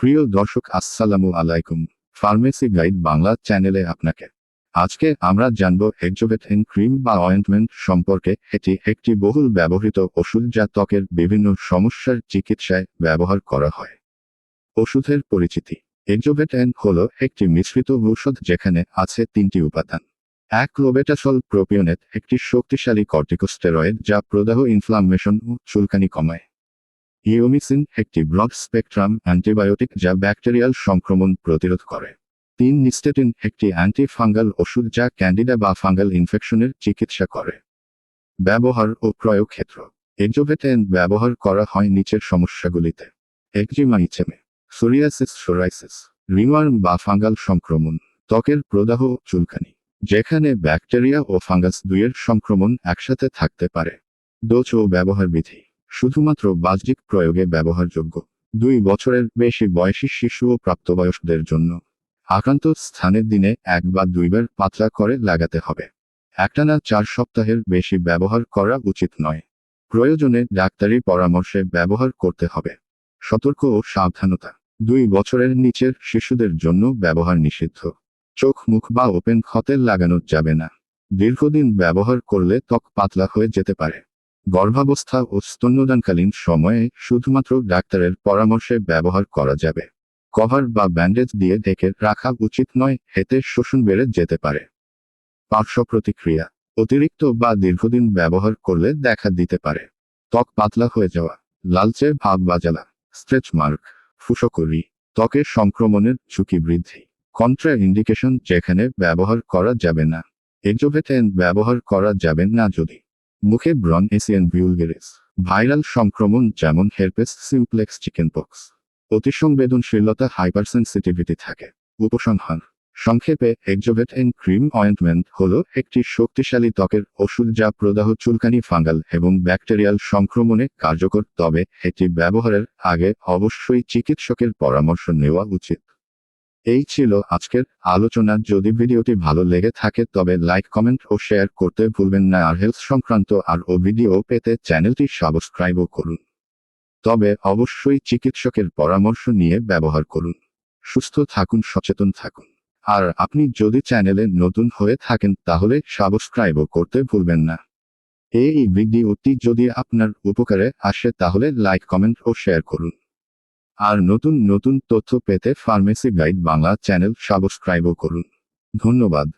প্রিয় দর্শক, আসসালামু আলাইকুম। ফার্মেসি গাইড বাংলা চ্যানেলে আপনাকে। আজকে আমরা জানব হেক্সোভেটেন ক্রিম বা অয়েন্টমেন্ট সম্পর্কে এটি একটি বহুল ব্যবহৃত ওষুধ যা ত্বকের বিভিন্ন সমস্যার চিকিৎসায় ব্যবহার করা হয়। ওষুধের পরিচিতি। এক্সোভেটেন হল একটি মিশ্রিত ঔষধ যেখানে আছে তিনটি উপাদান। এক ক্লোবেটাসল প্রোপিওনেট, একটি শক্তিশালী কর্টিকোস্টেরয়েড যা প্রদাহ, ইনফ্লামেশন ও চুলকানি কমায়। ইওমিসিন একটি ব্রড স্পেকট্রাম অ্যান্টিবায়োটিক যা ব্যাকটেরিয়াল সংক্রমণ প্রতিরোধ করে। তিন নিস্টেটিন একটি অ্যান্টি ফাঙ্গাল ওষুধ যা ক্যান্ডিডা বা ফাঙ্গাল ইনফেকশনের চিকিৎসা করে। ব্যবহার ও প্রয়োগ ক্ষেত্র এক্সোভেটেন ব্যবহার করা হয় নিচের সমস্যাগুলিতে। একজিমা ইচেমে সোরিয়াসিস সোরাইসিস রিওয়ার্ম বা ফাঙ্গাল সংক্রমণ, ত্বকের প্রদাহ, চুলকানি, যেখানে ব্যাকটেরিয়া ও ফাঙ্গাস দুইয়ের সংক্রমণ একসাথে থাকতে পারে। ডোজ ও ব্যবহার বিধি শুধুমাত্র বাহ্যিক প্রয়োগে ব্যবহারযোগ্য। দুই বছরের বেশি বয়সী শিশু ও প্রাপ্তবয়স্কদের জন্য আক্রান্ত স্থানের দিনে এক বা দুইবার পাতলা করে লাগাতে হবে। একটানা চার সপ্তাহের বেশি ব্যবহার করা উচিত নয়। প্রয়োজনে ডাক্তারি পরামর্শে ব্যবহার করতে হবে। সতর্ক ও সাবধানতা। দুই বছরের নিচের শিশুদের জন্য ব্যবহার নিষিদ্ধ। চোখ, মুখ বা ওপেন ক্ষতে লাগানো যাবে না। দীর্ঘদিন ব্যবহার করলে ত্বক পাতলা হয়ে যেতে পারে। গর্ভাবস্থা ও স্তন্যদানকালীন সময়ে শুধুমাত্র ডাক্তারের পরামর্শে ব্যবহার করা যাবে। কভার বা ব্যান্ডেজ দিয়ে ঢেকে রাখা উচিত নয় এতে শোষণ বেড়ে যেতে পারে। পার্শ্ব প্রতিক্রিয়া, অতিরিক্ত বা দীর্ঘদিন ব্যবহার করলে দেখা দিতে পারে। ত্বক পাতলা হয়ে যাওয়া, লালচে ভাব বাজালা, স্ট্রেচ মার্ক ফুসকরি ত্বকের সংক্রমণের ঝুঁকি বৃদ্ধি। কন্ট্রা ইন্ডিকেশন যেখানে ব্যবহার করা যাবে না। এক্সোভেটেন ব্যবহার করা যাবে না যদি। মুখে ব্রন এসিয়ান ভিউলগেরিস। ভাইরাল সংক্রমণ যেমন হেরপেস সিমপ্লেক্স চিকেনপক্স অতিসংবেদনশীলতা হাইপারসেন্সিটিভিটি থাকে। উপসংহার। সংক্ষেপে এক্সোভেটেন ক্রিম অয়েন্টমেন্ট হল একটি শক্তিশালী ত্বকের ওষুধ যা প্রদাহ চুলকানি, ফাঙ্গাল এবং ব্যাকটেরিয়াল সংক্রমণে কার্যকর, তবে এটি ব্যবহারের আগে অবশ্যই চিকিৎসকের পরামর্শ নেওয়া উচিত। এই ছিল আজকের আলোচনা। যদি ভিডিওটি ভালো লেগে থাকে, তবে লাইক, কমেন্ট ও শেয়ার করতে ভুলবেন না। আর হেলথ সংক্রান্ত আর ও ভিডিও পেতে চ্যানেলটি সাবস্ক্রাইবও করুন। তবে অবশ্যই চিকিৎসকের পরামর্শ নিয়ে ব্যবহার করুন। সুস্থ থাকুন, সচেতন থাকুন। আর আপনি যদি চ্যানেলে নতুন হয়ে থাকেন, তাহলে সাবস্ক্রাইবও করতে ভুলবেন না। এই ভিডিওটি যদি আপনার উপকারে আসে, তাহলে লাইক, কমেন্ট ও শেয়ার করুন। আর নতুন নতুন তথ্য পেতে ফার্মেসি গাইড বাংলা চ্যানেল সাবস্ক্রাইবও করুন। ধন্যবাদ।